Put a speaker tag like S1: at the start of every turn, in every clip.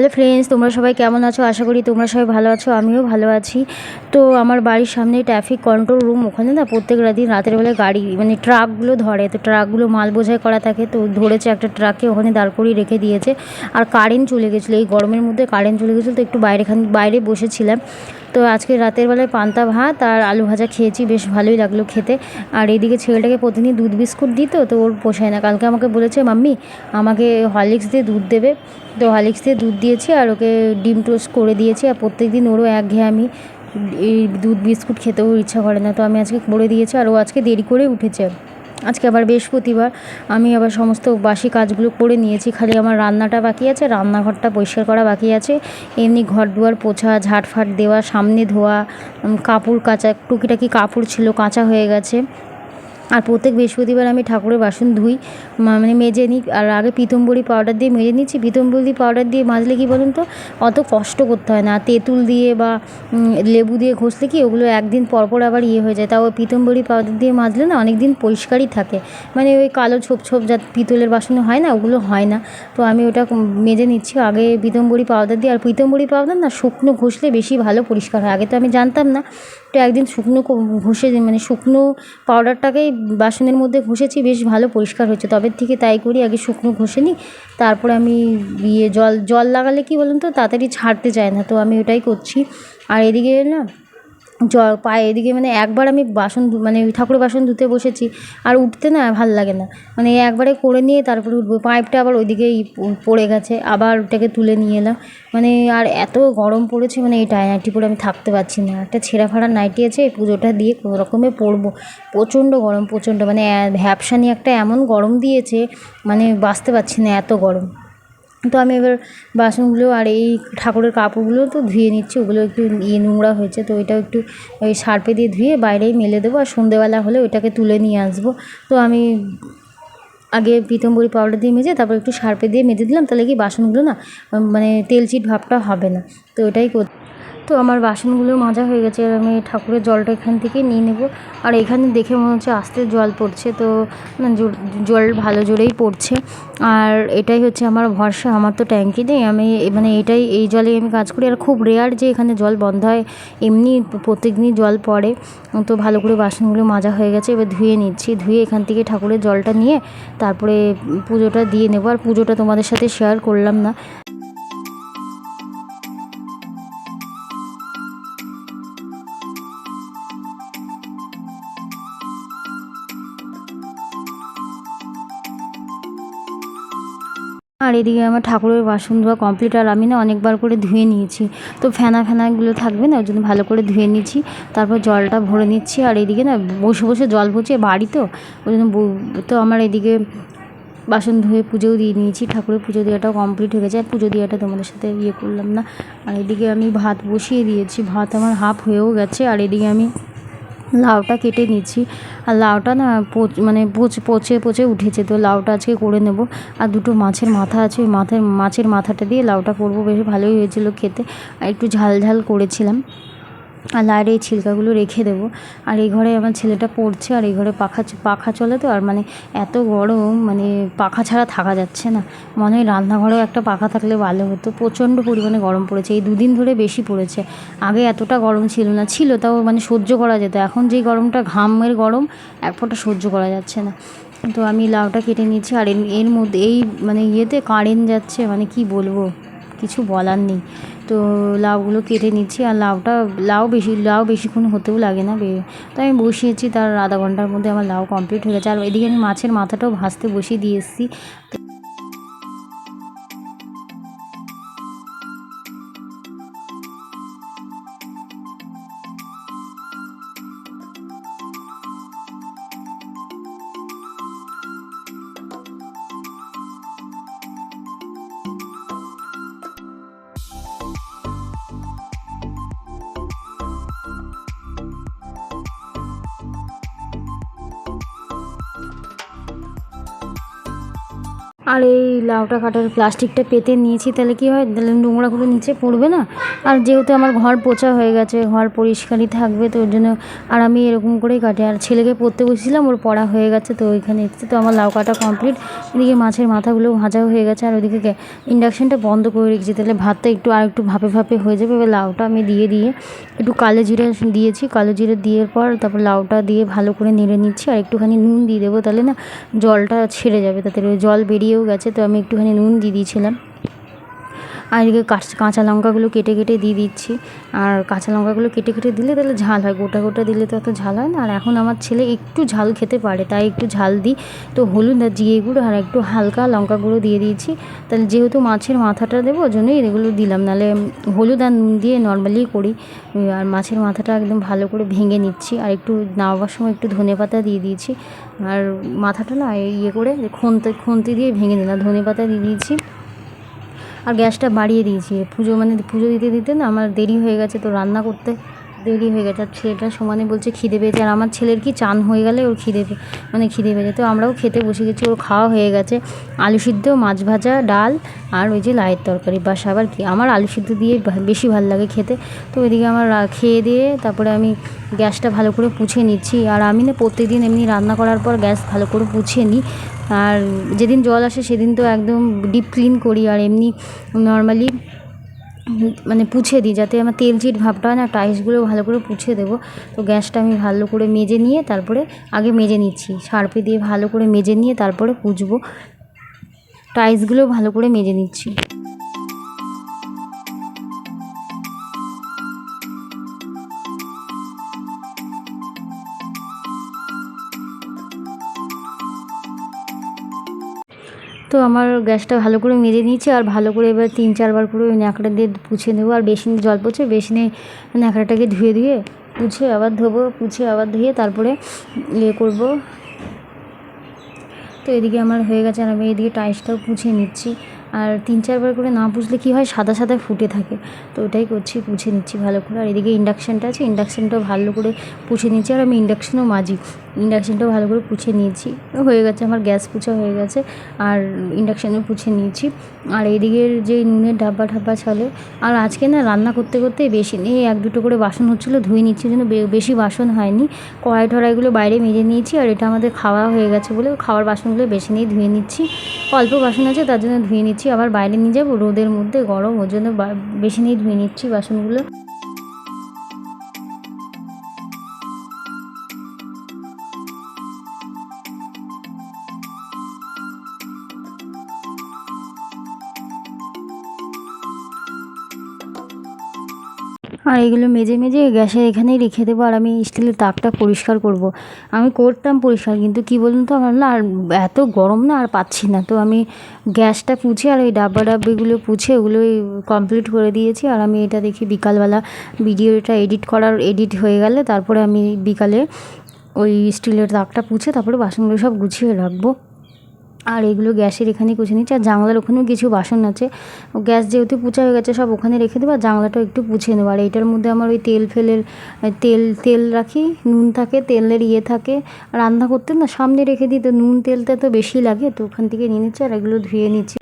S1: Hello friends তোমরা সবাই কেমন আছো? আশা করি তোমরা সবাই ভালো আছো, আমিও ভালো আছি। তো আমার বাড়ির সামনে ট্রাফিক কন্ট্রোল রুম ওখানে না প্রত্যেক দিন রাতের বেলায় গাড়ি মানে ট্রাকগুলো ধরে। তো ট্রাকগুলো মাল বোঝাই করা থাকে, তো ধরেছে একটা ট্রাককে ওখানে দাঁড় করিয়ে রেখে দিয়েছে। আর কারেন্ট চলে গেছিল, এই গরমের মধ্যে কারেন্ট চলে গেছিল, তো একটু বাইরেখান বাইরে বসেছিলাম। তো আজকে রাতের বেলায় পান্তা ভাত আর আলু ভাজা খেয়েছি, বেশ ভালোই লাগল খেতে। আর এইদিকে ছেলেটাকে প্রতিদিন দুধ বিস্কুট দিত তো ওর পোষায় না। কালকে আমাকে বলেছে, মাম্মি, আমাকে হরলিক্স দিয়ে দুধ দেবে। তো হরলিক্স দিয়ে দুধ দিয়েছি আর ওকে ডিম টোস্ট করে দিয়েছি আর প্রত্যেক দিন ওরও আমি এই দুধ বিস্কুট খেতেও ইচ্ছা করে না। তো আমি আজকে করে দিয়েছি আর ও আজকে দেরি করে উঠেছে। আজকে আবার বৃহস্পতিবার। আমি আবার সমস্ত বাসি কাজগুলো করে নিয়েছি। খালি আমার রান্নাটা বাকি আছে, রান্নাঘরটা পরিষ্কার করা বাকি আছে। এমনি ঘর দুয়ার পোছা ঝাঁটফাট দেওয়া, সামনে ধোয়া কাপড় কাচা, টুকিটাকি কাপড় ছিল, কাঁচা হয়ে গেছে। আর প্রত্যেক বৃহস্পতিবার আমি ঠাকুরের বাসন ধুই। মানে মেজে নিই, আর আগে পিতম্বরী পাউডার দিয়ে মেজে নিচ্ছি। পিতম্বরী পাউডার দিয়ে মাজলে কি বলুন তো, অত কষ্ট করতে হয় না। তেঁতুল দিয়ে বা লেবু দিয়ে ঘষলে কি ওগুলো একদিন পর পর আবার ইয়ে হয়ে যায়। তাও পিতম্বরী পাউডার দিয়ে মাজলে না অনেক দিন পরিষ্কারই থাকে। মানে ওই কালো ছোপ ছোপ যা পিতলের বাসনে হয় না, ওগুলো হয় না। তো আমি ওটা মেজে নিচ্ছি। আগে পিতম্বরী পাউডার দিয়ে, আর পিতম্বরী পাউডার না শুকনো ঘষলে বেশি ভালো পরিষ্কার হয়। আগে তো আমি জানতাম না তো একদিন শুকনো ঘষে মানে শুকনো পাউডারটাকেই বাসনের মধ্যে ঘষেছি, বেশ ভালো পরিষ্কার হয়েছে। তবে থেকে তাই করি, আগে শুকনো ঘষে নিই, তারপরে আমি ইয়ে জল জল লাগালে কি বলুন তো, তাড়াতাড়ি ছাড়তে চায় না, তো আমি ওটাই করছি। আর এদিকে না জল পায়ে। এদিকে মানে একবার আমি বাসন মানে ঠাকুরের বাসন ধুতে বসেছি, আর উঠতে না ভালো লাগে না। মানে একবারে করে নিয়ে তারপরে উঠবো। পাইপটা আবার ওইদিকেই পড়ে গেছে, আবার ওটাকে তুলে নিয়ে এলাম। মানে আর এত গরম পড়েছে মানে এই নাইটি পরে আমি থাকতে পারছি না। একটা ছেঁড়া ফাড়া নাইটি আছে, এই পুজোটা দিয়ে কোনো রকমে পরবো প্রচণ্ড গরম, প্রচণ্ড। মানে ভ্যাপসানি একটা এমন গরম দিয়েছে মানে বাঁচতে পারছি না এত গরম। তো আমি এবার বাসনগুলো আর এই ঠাকুরের কাপড়গুলো তো ধুয়ে নিচ্ছি, ওগুলো একটু ইয়ে নোংরা হয়েছে, তো ওইটাও একটু ওই সার্পে দিয়ে ধুয়ে বাইরেই মেলে দেবো আর সন্ধেবেলা হলে ওইটাকে তুলে নিয়ে আসব। তো আমি আগে পিতম্বরি পাউডার দিয়ে মেজে তারপর একটু সার্পে দিয়ে মেজে দিলাম, তাহলে কি বাসনগুলো না মানে মানে তেলচিট ভাবটা হবে না। তো ওটাই তো আমার বাসনগুলো মাজা হয়ে গেছে আর আমি ঠাকুরের জলটা এখান থেকে নিয়ে নেব। আর এখানে দেখে মনে হচ্ছে আস্তে জল পড়ছে, তো জল ভালো জোরেই পড়ছে। আর এটাই হচ্ছে আমার ভরসা, আমার তো ট্যাঙ্কি নেই, আমি মানে এটাই, এই জলেই আমি কাজ করি। আর খুব রেয়ার যে এখানে জল বন্ধ হয়, এমনি প্রত্যেক দিনই জল পড়ে। তো ভালো করে বাসনগুলো মাজা হয়ে গেছে, এবার ধুয়ে নিচ্ছি। ধুয়ে এখান থেকে ঠাকুরের জলটা নিয়ে তারপরে পুজোটা দিয়ে নেব। আর পুজোটা তোমাদের সাথে শেয়ার করলাম না। আর এদিকে আমার ঠাকুরের বাসন ধোয়া কমপ্লিট আর আমি না অনেকবার করে ধুয়ে নিয়েছি। তো ফেনা ফেনাগুলো থাকবে না, ওই জন্য ভালো করে ধুয়ে নিচ্ছি। তারপর জলটা ভরে নিচ্ছি আর এদিকে না বসে বসে জল ভরছে বাড়ি তো, ওই জন্য তো আমার এদিকে বাসন ধুয়ে পুজোও দিয়ে নিয়েছি। ঠাকুরের পুজো দেওয়াটাও কমপ্লিট হয়ে গেছে। আর পুজো দেওয়াটা তোমাদের সাথে ইয়ে করলাম না। আর এদিকে আমি ভাত বসিয়ে দিয়েছি। ভাত আমার হাফ হয়েও গেছে। আর এদিকে আমি লাউটা কেটে নিচ্ছি। আর লাউটা না মানে পচ, পচে পচে উঠেছে। তো লাউটা আজকে করে নেব। আর দুটো মাছের মাথা আছে। ওই মাথার, মাছের মাথাটা দিয়ে লাউটা করব। বেশ ভালোই হয়েছিল খেতে। আর একটু ঝাল ঝাল করেছিলাম। আর এই ছিলকাগুলো রেখে দেবো। আর এই ঘরে আমার ছেলেটা পড়ছে, আর এই ঘরে পাখা পাখা চলে তো, আর মানে এত গরম মানে পাখা ছাড়া থাকা যাচ্ছে না। মনে হয় রান্নাঘরেও একটা পাখা থাকলে ভালো হতো। প্রচণ্ড পরিমাণে গরম পড়েছে। এই দুদিন ধরে বেশি পড়েছে। আগে এতটা গরম ছিল না। ছিল, তাও মানে সহ্য করা যেত। এখন যেই গরমটা ঘামের গরম এক সহ্য করা যাচ্ছে না। তো আমি লাউটা কেটে নিয়েছি, আর এর মধ্যে এই মানে ইয়েতে কারেন্ট যাচ্ছে মানে কি বলব? কিছু বলার নেই। তো লাউগুলো কেটে নিচ্ছি আর লাউটা লাউ বেশি, লাউ বেশিক্ষণ হতেও লাগে না তো আমি বসিয়েছি, তার আধা ঘণ্টার মধ্যে আমার লাউ কমপ্লিট হয়ে গেছে। আর এদিকে আমি মাছের মাথাটাও ভাজতে বসিয়ে দিয়ে এসেছি। আর এই লাউটা কাটার প্লাস্টিকটা পেতে নিয়েছি, তাহলে কী হয়? তাহলে নোংরাগুলো নিচে পড়বে না? আর যেহেতু আমার ঘর পোছা হয়ে গেছে, ঘর পরিষ্কারই থাকবে, তো ওর জন্য আর আমি এরকম করেই কাটি। আর ছেলেকে পড়তে বসেছিলাম, ওর পড়া হয়ে গেছে, তো ওইখানে তো আমার লাউ কাটা কমপ্লিট এদিকে মাছের মাথাগুলো ভাজাও হয়ে গেছে, আর ওইদিকে ইন্ডাকশানটা বন্ধ করে রেখেছি, তাহলে ভাতটা একটু আর একটু ভাপে ভাপে হয়ে যাবে। এবার লাউটা আমি দিয়ে দিয়ে একটু কালো জিরে দিয়েছি। কালো জিরে দেওয়ার পর তারপর লাউটা দিয়ে ভালো করে নেড়ে নিচ্ছি, আর একটুখানি নুন দিয়ে দেবো, তাহলে না জলটা ছেড়ে যাবে, তাতে জল বেরিয়েও গেছে তো আমি একটুখানি নুন দিয়ে দিয়েছিলাম। আর এদিকে কাঁচা লঙ্কাগুলো কেটে কেটে দিয়ে দিচ্ছি। আর কাঁচা লঙ্কাগুলো কেটে কেটে দিলে তাহলে ঝাল হয়। গোটা গোটা দিলে তো অত ঝাল হয় না। আর এখন আমার ছেলে একটু ঝাল খেতে পারে, তাই একটু ঝাল দিই। তো হলুদ আর জিরে গুঁড়ো আর একটু হালকা লঙ্কা গুঁড়ো দিয়ে দিয়েছি। তাহলে যেহেতু মাছের মাথাটা দেবো জন্যই এগুলো দিলাম। নাহলে হলুদ আর নুন দিয়ে নর্মালি করি। আর মাছের মাথাটা একদম ভালো করে ভেঙে নিচ্ছি। আর একটু নামাবার সময় একটু ধনে পাতা দিয়ে দিয়েছি। আর মাথাটা না ইয়ে করে খুন্তি খুন্তি দিয়ে ভেঙে দিলাম ধনে পাতা দিয়ে দিয়েছি। আর গ্যাসটা বাড়িয়ে দিয়েছি। পুজো মানে পুজো দিতে দিতে না আমার দেরি হয়ে গেছে তো রান্না করতে। দেরি হয়ে গেছে। আর ছেলেটা সমানে বলছে খিদে পেয়েছে। আর আমার ছেলের কি চান হয়ে গেলে ওর খিদে মানে খিদে পেয়েছে। তো আমরাও খেতে বসে গেছি। ওর খাওয়া হয়ে গেছে। আলু সিদ্ধ, মাছ ভাজা, ডাল আর ওই যে লাইয়ের তরকারি। বাস আবার কি? আমার আলু সিদ্ধ দিয়ে বেশি ভালো লাগে খেতে। তো ওইদিকে আমার খেয়ে দিয়ে তারপরে আমি গ্যাসটা ভালো করে পুছে নিচ্ছি। আর আমি না প্রত্যেকদিন এমনি রান্না করার পর গ্যাস ভালো করে পুছিয়ে নিই। আর যেদিন জল আসে সেদিন তো একদম ডিপ ক্লিন করি। আর এমনি নর্মালি মানে পুছে দিই যাতে আমার তেল চিট ভাবটা হয় না টাইলসগুলো ভালো করে পুছে দেবো। তো গ্যাসটা আমি ভালো করে মেজে নিয়ে তারপরে আগে মেজে নিচ্ছি। সার্পে দিয়ে ভালো করে মেজে নিয়ে তারপরে পুজবো। টাইলসগুলো ভালো করে মেজে নিচ্ছি। তো আমার গ্যাসটা ভালো করে মেজে নিয়েছি আর ভালো করে এবার তিন চারবার করে ওই ন্যাকড়া দিয়ে পুছে নেব। আর বেসিনে জল পচে বেসিনে ন্যাকড়াটাকে ধুয়ে ধুয়ে পুছে আবার ধোবো, পুছে আবার ধুয়ে তারপরে ইয়ে করব। তো এদিকে আমার হয়ে গেছে আর আমি এদিকে টাইসটাও পুছে নিচ্ছি। আর তিন চারবার করে না পুছলে কী হয়, সাদা সাদা ফুটে থাকে। তো ওটাই করছি, পুছে নিচ্ছি ভালো করে। আর এদিকে ইন্ডাকশানটা আছে, ইন্ডাকশানটাও ভালো করে পুছে নিচ্ছি। আর আমি ইন্ডাকশানও মাজি। ইন্ডাকশানটাও ভালো করে পুছে নিয়েছি। হয়ে গেছে, আমার গ্যাস পুছা হয়ে গেছে, আর ইন্ডাকশানও পুছে নিয়েছি। আর এদিকের যে নুনের ডাব্বা ঠাব্বা চলে, আর আজকে না রান্না করতে করতে বেশি নেই এক দুটো করে বাসন হচ্ছিল, ধুয়ে নিচ্ছি জন্য বেশি বাসন হয়নি। কড়াই টড়াইগুলো বাইরে মেজে নিয়েছি, আর এটা আমাদের খাওয়া হয়ে গেছে বলে খাওয়ার বাসনগুলো বেশি নেই ধুয়ে নিচ্ছি। অল্প বাসন আছে, তার জন্য ধুয়ে নিচ্ছি, আবার বাইরে নিয়ে যাব, রোদের মধ্যে গরম, ওর জন্য বেশি নেই ধুয়ে নিচ্ছি বাসনগুলো। আর এগুলো মেজে মেজে গ্যাসের এখানেই রেখে দেবো আর আমি স্টিলের তাকটা পরিষ্কার করব। আমি করতাম পরিষ্কার কিন্তু কী বলুন তো আমার না আর এত গরম না আর পাচ্ছি না তো আমি গ্যাসটা পুছে আর ওই ডাব্বা ডাব্বিগুলো পুছে ওগুলোই কমপ্লিট করে দিয়েছি আর আমি এটা দেখি বিকালবেলা ভিডিওটা এডিট করার এডিট হয়ে গেলে তারপরে আমি বিকালে ওই স্টিলের তাকটা পুছে তারপরে বাসনগুলো সব গুছিয়ে রাখব আর এগুলো গ্যাসের এখানে কুচে নিচ্ছে, আর জানলার ওখানেও কিছু বাসন আছে। গ্যাস যেহেতু পুচা হয়ে গেছে, সব ওখানে রেখে দেবো, আর জানলাটাও একটু পুছে নেব। আর এইটার মধ্যে আমার ওই তেল ফেলের তেল তেল রাখি, নুন থাকে, তেলের ইয়ে থাকে, রান্না করতে না, সামনে রেখে দিই, তো নুন তেলটা তো বেশি লাগে, তো ওখান থেকে নিয়ে নিচ্ছি, আর এগুলো ধুয়ে নিচ্ছি।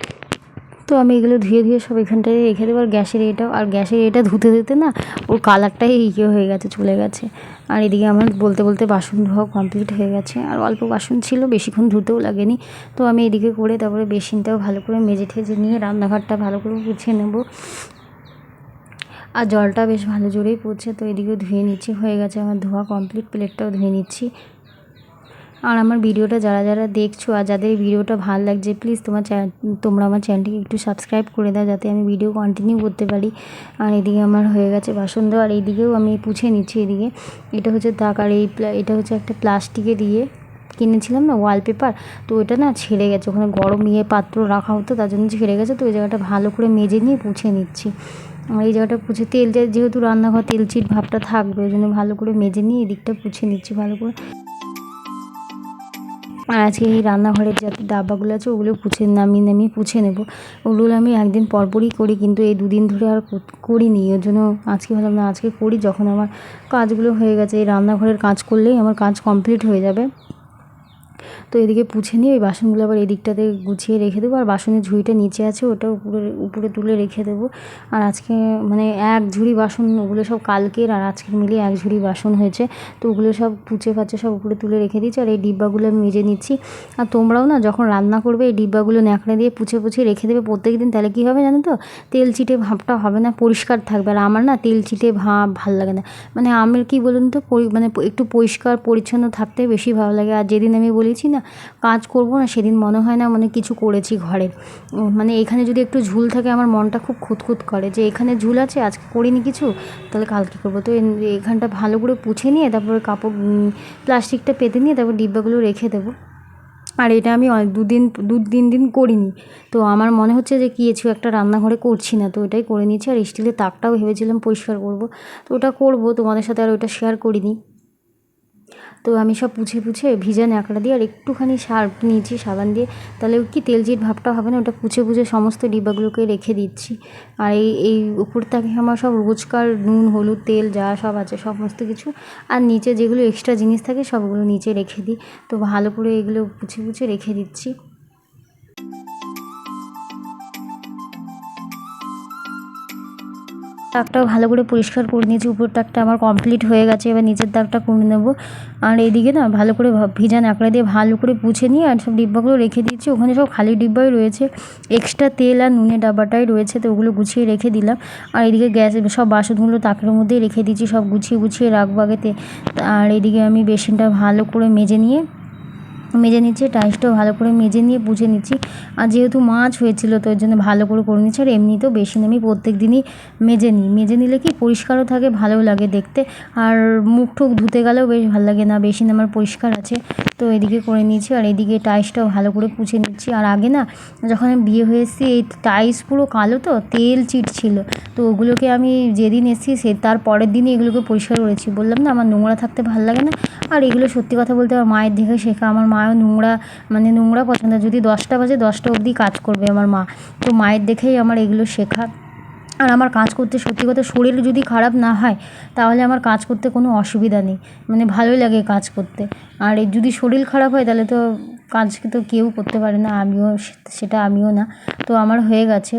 S1: তো আমি এগুলো ধুয়ে ধুয়ে সব এখানটায় রেখে দেবো। আর গ্যাসের এটাও আর গ্যাসের এটা ধুতে ধুতে না ওর কালারটাই ইয়ে হয়ে গেছে, চলে গেছে। আর এদিকে আমার বলতে বলতে বাসন ধোয়া কমপ্লিট হয়ে গেছে। আর অল্প বাসন ছিল, বেশিক্ষণ ধুতেও লাগেনি। তো আমি এদিকে করে তারপরে বেসিনটাও ভালো করে মেজে ঠেজে নিয়ে রান্নাঘরটা ভালো করে গুছিয়ে নেব। আর জলটা বেশ ভালো জোরেই পড়ছে, তো এদিকেও ধুয়ে নিচ্ছি। হয়ে গেছে আমার ধোয়া কমপ্লিট প্লেটটাও ধুয়ে নিচ্ছি। আর আমার ভিডিওটা যারা যারা দেখছ আর যাদের ভিডিওটা ভালো লাগছে প্লিজ তোমার তোমরা আমার চ্যানেলটিকে একটু সাবস্ক্রাইব করে দাও যাতে আমি ভিডিও কন্টিনিউ করতে পারি। আর এদিকে আমার হয়ে গেছে বাসন দেওয়া আর এইদিকেও আমি পুছে নিচ্ছি এদিকে। এটা হচ্ছে তাক আর এই এটা হচ্ছে একটা প্লাস্টিকে দিয়ে কিনেছিলাম না ওয়ালপেপার তো ওটা না ছেড়ে গেছে। ওখানে গরম ইয়ে পাত্র রাখা হতো, তার জন্য ছেড়ে গেছে। তো ওই জায়গাটা ভালো করে মেজে নিয়ে পুছে নিচ্ছি। আর এই জায়গাটা পুছে তেলটা যেহেতু রান্নাঘর তেল চিট ভাবটা থাকবে, ওই জন্য ভালো করে মেজে নিয়ে এদিকটা পুছে নিচ্ছি ভালো করে। আর আজকে এই রান্নাঘরের যাতে ডাব্বাগুলো আছে, ওগুলো পুছে নামিয়ে নামিয়ে পুছে নেব। ওগুলো আমি একদিন পরপরই করি, কিন্তু এই দুদিন ধরে আর করিনি। ওর জন্য আজকে ভাবলাম, না, আজকে করি। যখন আমার কাজগুলো হয়ে গেছে, এই রান্নাঘরের কাজ করলেই আমার কাজ কমপ্লিট হয়ে যাবে। তো এদিকে পুছে নিয়ে ওই বাসনগুলো আবার এদিকটাতে গুছিয়ে রেখে দেবো, আর বাসনের ঝুড়িটা নিচে আছে ওটা উপরে উপরে তুলে রেখে দেবো। আর আজকে মানে এক ঝুড়ি বাসন, ওগুলো সব কালকের, আর আজকের মিলিয়ে এক ঝুড়ি বাসন হয়েছে। তো ওগুলো সব পুচে ফাচে সব উপরে তুলে রেখে দিচ্ছি আর এই ডিব্বাগুলো আমি মেজে নিচ্ছি। আর তোমরাও না যখন রান্না করবে, এই ডিব্বাগুলো ন্যাকড়ে দিয়ে পুছে পুছে রেখে দেবে প্রত্যেক দিন, তাহলে কী হবে জানো তো? তেল চিটে ভাবটা হবে না, পরিষ্কার থাকবে। আর আমার না তেল চিটে ভাব ভালো লাগে না। মানে আমার কি বলুন তো মানে একটু পরিষ্কার, পরিচ্ছন্ন থাকতে বেশি ভালো লাগে। আর যেদিন আমি বলেছি না, কাজ করব না, সেদিন মনে হয় না মানে কিছু করেছি ঘরে। মানে এখানে যদি একটু ঝুল থাকে, আমার মনটা খুব খুঁতখুত করে যে এখানে ঝুল আছে, আজকে করিনি কিছু, তাহলে কালকে করব। তো এখানটা ভালো করে পুছে নিয়ে, তারপরে কাপড় প্লাস্টিকটা পেতে নিয়ে, তারপর ডিব্বাগুলো রেখে দেবো। আর এটা আমি দুদিন দু তিন দিন করিনি। তো আমার মনে হচ্ছে যে কিছু একটা রান্নাঘরে করছি না, তো ওটাই করে নিচ্ছি আর স্টিলের তাকটাও ভেবেছিলাম পরিষ্কার করব। তো ওটা করব, তোমাদের সাথে আর ওটা শেয়ার করিনি। তো আমি সব পুছে পুছে ভিজা ন্যাকড়া দিয়ে আর একটুখানি সার্ফ নিয়েছি, সাবান দিয়ে। তাহলে কি তেল জিট ভাবটা হবে না? ওটা পুছে পুছে সমস্ত ডিব্বাগুলোকে রেখে দিচ্ছি। আর এই এই উপর থেকে আমার সব রোজকার নুন, হলুদ, তেল যা সব আছে, সমস্ত কিছু। আর নিচে যেগুলো এক্সট্রা জিনিস থাকে, সবগুলো নিচে রেখে দিই। তো ভালো করে এগুলো পুছে পুছে রেখে দিচ্ছি। দাগটাও ভালো করে পরিষ্কার করে নিয়েছি, উপর দাগটা আমার কমপ্লিট হয়ে গেছে, এবার নিচের দাগটা করে নেব। আর এইদিকে না ভালো করে ভিজা ন্যাকড়া দিয়ে ভালো করে পুছে নিয়ে আর সব ডিব্বাগুলো রেখে দিয়েছি। ওখানে সব খালি ডিব্বাই রয়েছে এক্সট্রা তেল আর নুনের ডাব্বাটাই রয়েছে, তো ওগুলো গুছিয়ে রেখে দিলাম। আর এদিকে গ্যাস, সব বাসনগুলো তাকের মধ্যেই রেখে দিয়েছি, সব গুছিয়ে গুছিয়ে রাখব আগেতে আর এদিকে আমি বেসিনটা ভালো করে মেজে নিয়ে মেজে নিচ্ছি টাইসটাও ভালো করে মেজে নিয়ে পুছে নিচ্ছি। আর যেহেতু মাছ হয়েছিল, তো ওই জন্য ভালো করে করে নিচ্ছি। আর এমনিতেও বেসিন আমি প্রত্যেক দিনই মেজে নিই। মেজে নিলে কি পরিষ্কারও থাকে, ভালোও লাগে দেখতে। আর মুখ টুক ধুতে গেলেও বেশ ভালো লাগে না বেসিন আমার পরিষ্কার আছে। তো এদিকে করে নিয়েছি, আর এদিকে টাইসটাও ভালো করে পুছে নিচ্ছি। আর আগে না, যখন আমি বিয়ে হয়ে এসেছি, এই টাইস পুরো কালো তো, তেল চিট ছিল তো ওগুলোকে আমি যেদিন এসেছি, সে তার পরের দিনই এগুলোকে পরিষ্কার করেছি। বললাম না, আমার নোংরা থাকতে ভালো লাগে না। আর এগুলো সত্যি কথা বলতে আমার মায়ের দেখে শেখা, আমার মাও নোংরা মানে নোংরা পছন্দ। যদি দশটা বাজে, দশটা অবধি কাজ করবে আমার মা। তো মায়ের দেখেই আমার এগুলো শেখা। আর আমার কাজ করতে, সত্যি কথা শরীর যদি খারাপ না হয়, তাহলে আমার কাজ করতে কোনো অসুবিধা নেই। মানে ভালোই লাগে কাজ করতে। আর যদি শরীর খারাপ হয়, তাহলে তো কাজ তো কেউ করতে পারে না। আমিও সেটা আমিও না। তো আমার হয়ে গেছে।